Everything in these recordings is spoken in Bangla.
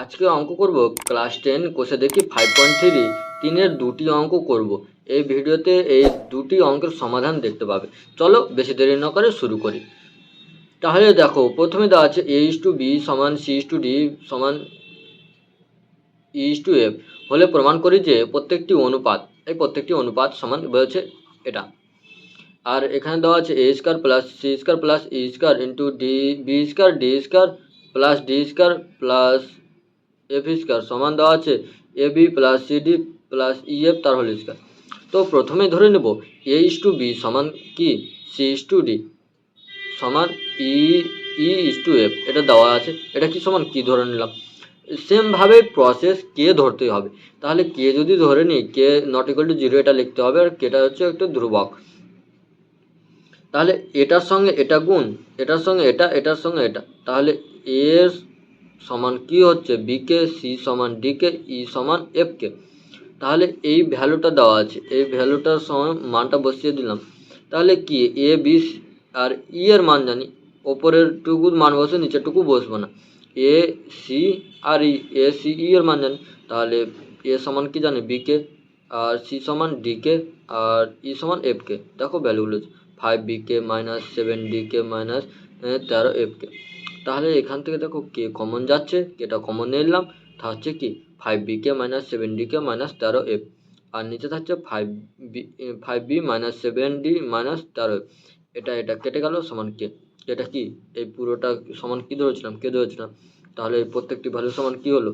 আজকে অঙ্ক করব ক্লাস টেন কোষে দেখি ফাইভ পয়েন্ট থ্রি তিনের দুটি অঙ্ক করব। এই ভিডিওতে এই দুটি অঙ্কের সমাধান দেখতে পাবে। চলো বেশি দেরি না করে শুরু করি। তাহলে দেখো, প্রথমে দেওয়া আছে এ ইস টু বি সমান সি ইস টু ডি সমান ই ইস টু এফ হলে প্রমাণ করি যে প্রত্যেকটি অনুপাত, এই প্রত্যেকটি অনুপাত সমান হচ্ছে এটা। আর এখানে দেওয়া আছে A square plus C square plus E square into D B square D square plus D square plus F square সমান দেওয়া আছে, A B plus C D plus E F তার হোল স্কোয়ার। তো প্রথমে ধরে নেব, এ ইস টু বি সমান কি? সি ইস টু ডি সমান ই ই ইস টু এফ। এটা দেওয়া আছে, এটা কি সমান? কি ধরে নিলাম? সেমভাবে প্রসেস কে ধরতে হবে। তাহলে কে যদি ধরে নিই K not equal to zero এটা লিখতে হবে, আর কেটা হচ্ছে একটা ধ্রুবক। তাহলে এটার সঙ্গে এটা গুণ, এটার সঙ্গে এটা, এটার সঙ্গে এটা। তাহলে এর সমান কি হচ্ছে? বিকে সি সমান ডিকে ই সমান এফকে তাহলে এই ভ্যালুটা দেওয়া আছে। এই ভ্যালুটার সমান মানটা বসিয়ে দিলাম। তাহলে কি? এ বি আর ই এর মান জানি। ওপরের টুকু মান বসে নিচের টুকু বসবো না। A C R E A C E এর মান জানি। তাহলে এ সমান কি জানি? বিকে আর সি সমান ডিকে আর ই সমান এফকে দেখো ভ্যালুগুলো five B K minus seven D K minus তেরো এফকে তাহলে এখান থেকে দেখো কে কমন যাচ্ছে কেটা কমন নিলাম, তা হচ্ছে কি five B K minus seven D K minus তেরো এফ আর নিচে থাকছে five B five B minus seven D minus তেরো এফ এটা এটা কেটে গেল সমান কে এটা কি? এই পুরোটা সমান কি ধরেছিলাম? কে ধরেছিলাম, তাহলে এই প্রত্যেকটি ভ্যালু সমান কি হলো?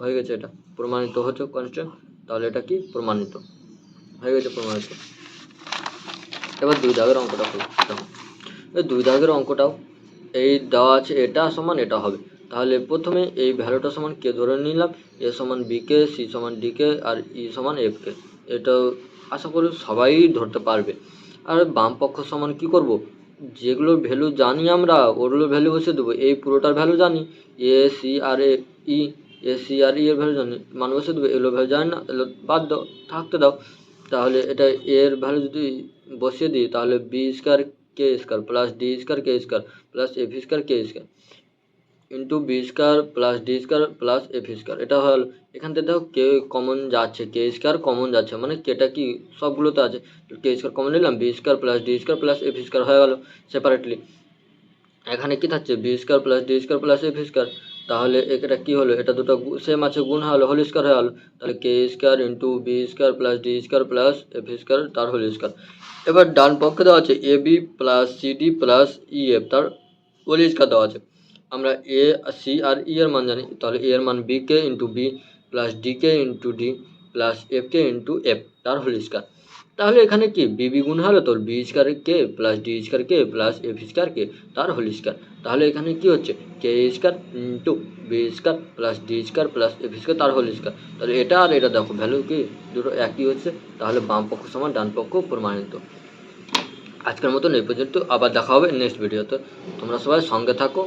হয়ে গেছে এটা, প্রমাণিত হচ্ছে কনস্ট্যান্ট তাহলে এটা কি? প্রমাণিত, হয়ে গেছে প্রমাণিত। এবার দুই দাগের অঙ্কটা দেখো। দুই দাগের অঙ্কটাও এই দেওয়া আছে, এটা সমান, এটা হবে। তাহলে প্রথমে এই ভ্যালুটা সমান কে ধরে নিলাম? এ সমান বিকে সি সমান ডিকে আর ই সমান এফকে এটা আশা করি সবাই ধরতে পারবে। আর বাম পক্ষ সমান কি করব? যেগুলোর ভ্যালু জানি আমরা ওগুলোর ভ্যালু বসে দেবো। এই পুরোটার ভ্যালু জানি। এ, সি, আর এ, ই, এ, সি, আর ই এর ভ্যালু জানি। মান বসে দেবো, এগুলো ভ্যালু জানি না, এগুলো বাদ দাও, থাকতে দাও। তাহলে এটা এর ভ্যালু যদি বসিয়ে দিই, তাহলে B square K square plus D square K square plus F square K square into B square plus D square plus F square এটা হলো, এখান থেকে দেখো কে কমন যাচ্ছে, কে স্কোয়ার কমন যাচ্ছে। মানে কেটা কি, সবগুলোতে আছে। কে স্কোয়ার কমন নিলাম B square plus D square plus F square হয়ে গেল সেপারেটলি এখানে কি থাকছে B square plus D square plus F square তাহলে এটা কি হলো? এটা দুটো সেম আছে, গুণ হলো হোল স্কোয়ার হয়ে গেলো তাহলে K square into B square plus D square plus F square তার হোল স্কোয়ার এবার ডান পক্ষে দেওয়া আছে A B plus C D plus E F তার হোল স্কোয়ার দেওয়া আছে। আমরা এ সি আর ই এর মান জানি। তাহলে এ এর মান B K into B plus D K into D plus F K into F তার হোল স্কোয়ার তাহলে এখানে কি? বি বি গুণ হলো তোর B square K plus D square K plus F square K তার হোল স্কোয়ার তাহলে এখানে কি হচ্ছে? K square into B square plus D square plus F square তার হোল স্কোয়ার তাহলে এটা আর এটা দেখো ভ্যালু কি? দুটো একই হচ্ছে, তাহলে বাম পক্ষ সমান ডান পক্ষ প্রমাণিত। আজকের মতন এই পর্যন্ত, আবার দেখা হবে নেক্সট ভিডিওতে তোমরা সবাই সঙ্গে থাকো।